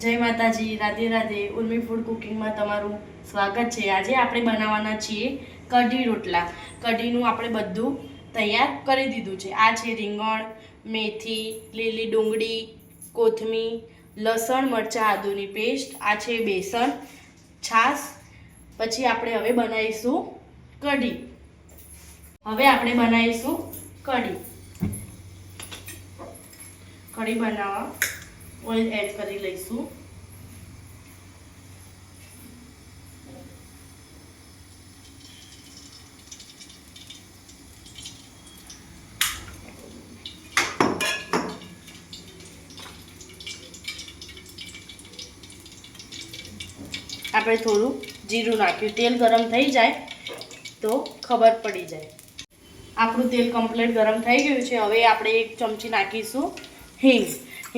જય માતાજી, રાધે રાધે. ઉર્મી ફૂડ કુકિંગમાં તમારું સ્વાગત છે. આજે આપણે બનાવવાના છીએ કઢી રોટલા. કઢીનું આપણે બધું તૈયાર કરી દીધું છે. આ છે રીંગણ, મેથી, લીલી ડુંગળી કોથમી લસણ, મરચાં, આદુની પેસ્ટ, આ છે બેસન, છાશ. પછી આપણે હવે બનાવીશું કઢી. હવે આપણે બનાવીશું કઢી. કઢી બનાવવા. ઓઇલ એડ કરી લઈશું. આપણે થોડું જીરું નાખ્યું. તેલ ગરમ થઈ જાય તો ખબર પડી જાય. આપણું તેલ કમ્પ્લીટ ગરમ થઈ ગયું છે. હવે આપણે એક ચમચી નાખીશું હિંગ.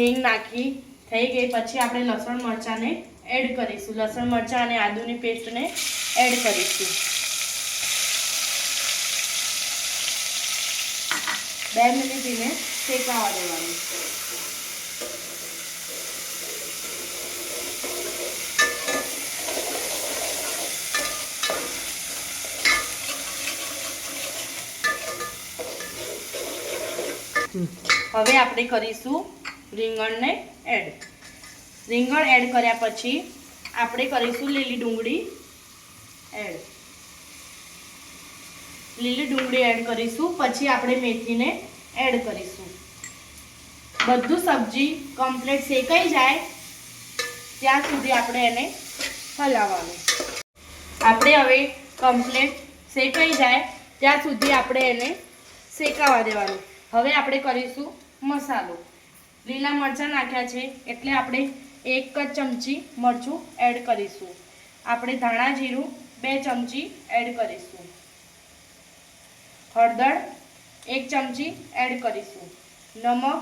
હિંગ નાખી થઈ ગઈ. પછી આપણે લસણ મરચાંને એડ કરીશું. લસણ મરચાં અને આદુની પેસ્ટને એડ કરીશું. બે મિનિટ એને શેકાવા દેવાનું. હવે આપણે કરીશું રીંગણને એડ રીંગણ એડ કર્યા પછી આપણે કરીશું લીલી ડુંગળી એડ લીલી ડુંગળી એડ કરીશું, પછી આપણે મેથીને એડ કરીશું. બધું સબ્જી કમ્પ્લીટ શેકાઈ જાય, ત્યાં સુધી આપણે એને હલાવવાનું. આપણે હવે કમ્પ્લીટ શેકાઈ જાય, ત્યાં સુધી આપણે એને શેકાવા દેવાનું. હવે આપણે કરીશું મસાલો. લીલા મરચાં નાખ્યા છે એટલે આપણે એક જ ચમચી મરચું એડ કરીશું. આપણે ધાણા જીરું બે ચમચી એડ કરીશું. હળદર એક ચમચી એડ કરીશું. નમક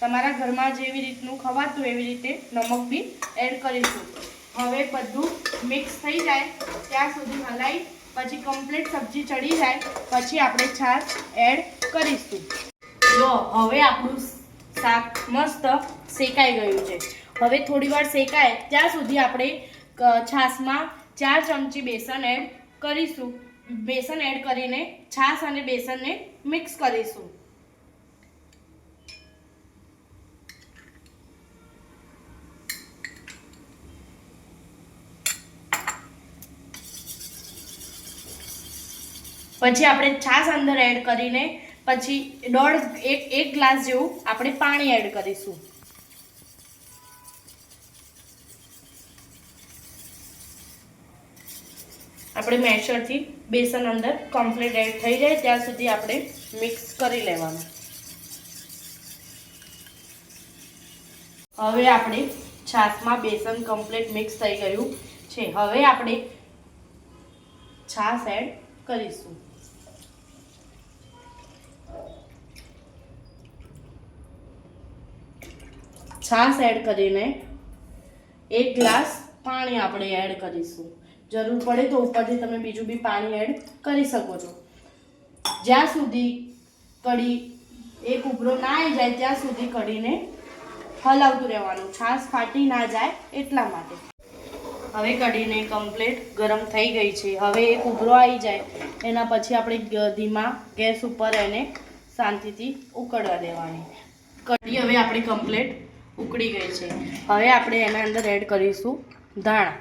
તમારા ઘરમાં જેવી રીતનું ખવાતું એવી રીતે નમક બી એડ કરીશું. હવે બધું મિક્સ થઈ જાય ત્યાં સુધી હલાવી પછી કમ્પ્લીટ સબ્જી ચડી જાય, પછી આપણે છાશ એડ કરીશું. જો, હવે આપણું શાક મસ્ત શેકાઈ ગયું છે. હવે થોડી વાર શેકાય, ત્યાં સુધી આપણે છાશમાં ચાર ચમચી બેસન એડ કરીશું. બેસન એડ કરીને છાશ અને બેસનને મિક્સ કરીશું. પછી આપણે છાશ અંદર એડ કરીને પછી દોઢ એક એક ગ્લાસ જેવું આપણે પાણી એડ કરીશું. આપણે મેશરથી બેસન અંદર કમ્પ્લીટ એડ થઈ જાય, ત્યાં સુધી આપણે મિક્સ કરી લેવાનું. હવે આપણે છાશમાં બેસન કમ્પ્લીટ મિક્સ થઈ ગયું છે. હવે આપણે છાશ એડ કરીશું. છાશ એડ કરીને એક ગ્લાસ પાણી આપણે એડ કરીશું. જરૂર પડે તો ઉપરથી તમે બીજું બી પાણી એડ કરી શકો છો. જ્યાં સુધી કઢી એક ઉભરો ના આવી જાય, ત્યાં સુધી કઢીને હલાવતું રહેવાનું. છાશ ફાટી ના જાય એટલા માટે. હવે કઢીને કમ્પ્લીટ ગરમ થઈ ગઈ છે. હવે એક ઉભરો આવી જાય. એના પછી આપણે ધીમા ગેસ ઉપર એને શાંતિથી ઉકળવા દેવાની. કઢી હવે આપણી કમ્પ્લીટ ઉકળી ગઈ છે. હવે આપણે એના અંદર એડ કરીશું ધાણા.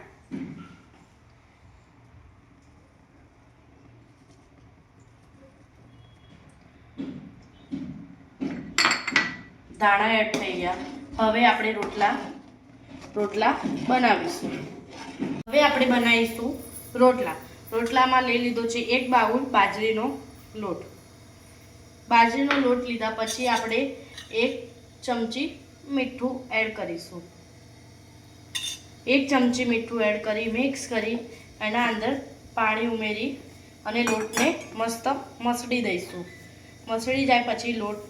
ધાણા એડ થઈ ગયા. હવે આપણે રોટલા રોટલા બનાવીશું. હવે આપણે બનાવીશું રોટલા. રોટલામાં લઈ લીધો છે એક બાઉલ બાજરીનો લોટ. બાજરીનો લોટ લીધા પછી આપણે એક ચમચી મીઠું એડ કરીશું. એક ચમચી મીઠું એડ કરી મિક્સ કરી, એના અંદર પાણી ઉમેરી અને લોટને મસ્ત મસળી દઈશું. મસળી જાય પછી લોટ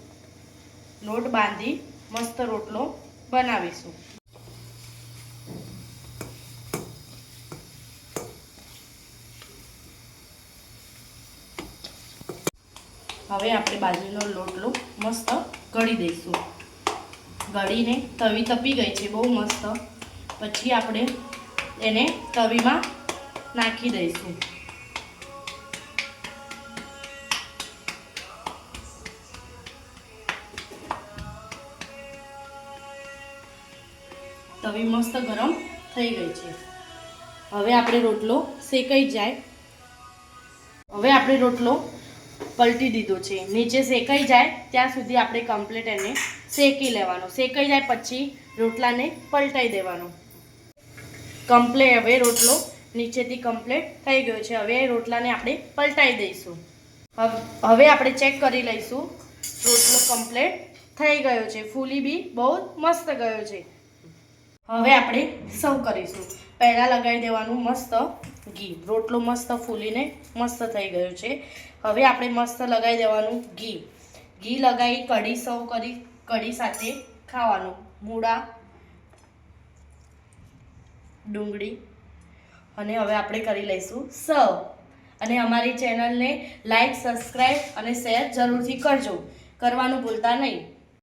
લોટ બાંધી મસ્ત રોટલો બનાવીશું. હવે આપણે બાજરીનો લોટલો મસ્ત ગળી દઈશું. ગળીને તવી તપી ગઈ છે, બહુ મસ્ત. પછી આપણે એને તવીમાં નાખી દઈશું. તવી મસ્ત ગરમ થઈ ગઈ છે. હવે આપણે રોટલો શેકાઈ જાય. હવે આપણે રોટલો પલટી દીધો છે. નીચે શેકાઈ જાય, ત્યાં સુધી આપણે કમ્પ્લીટ એને શેકી લેવાનો. શેકાઈ જાય પછી રોટલાને પલટાઈ દેવાનો. કમ્પ્લેટ હવે રોટલો નીચેથી કમ્પ્લીટ થઈ ગયો છે. હવે રોટલાને આપણે પલટાઈ દઈશું. હવ- હવે આપણે ચેક કરી લઈશું. રોટલો કમ્પ્લીટ થઈ ગયો છે. ફૂલી બી બહુ મસ્ત ગયો છે. હવે આપણે સર્વ કરીશું. પહેલાં લગાવી દેવાનું મસ્ત ઘી. રોટલો મસ્ત ફૂલીને મસ્ત થઈ ગયો છે. હવે આપણે મસ્ત લગાવી દેવાનું ઘી. ઘી લગાવી કઢી સર્વ કરી કઢી સાથે ખાવાનું. મૂળા, ડુંગળી અને હવે આપણે કરી લઈશું સર્વ. અને અમારી ચેનલને લાઈક, સબસ્ક્રાઈબ અને શેર જરૂરથી કરજો. કરવાનું ભૂલતા નહીં.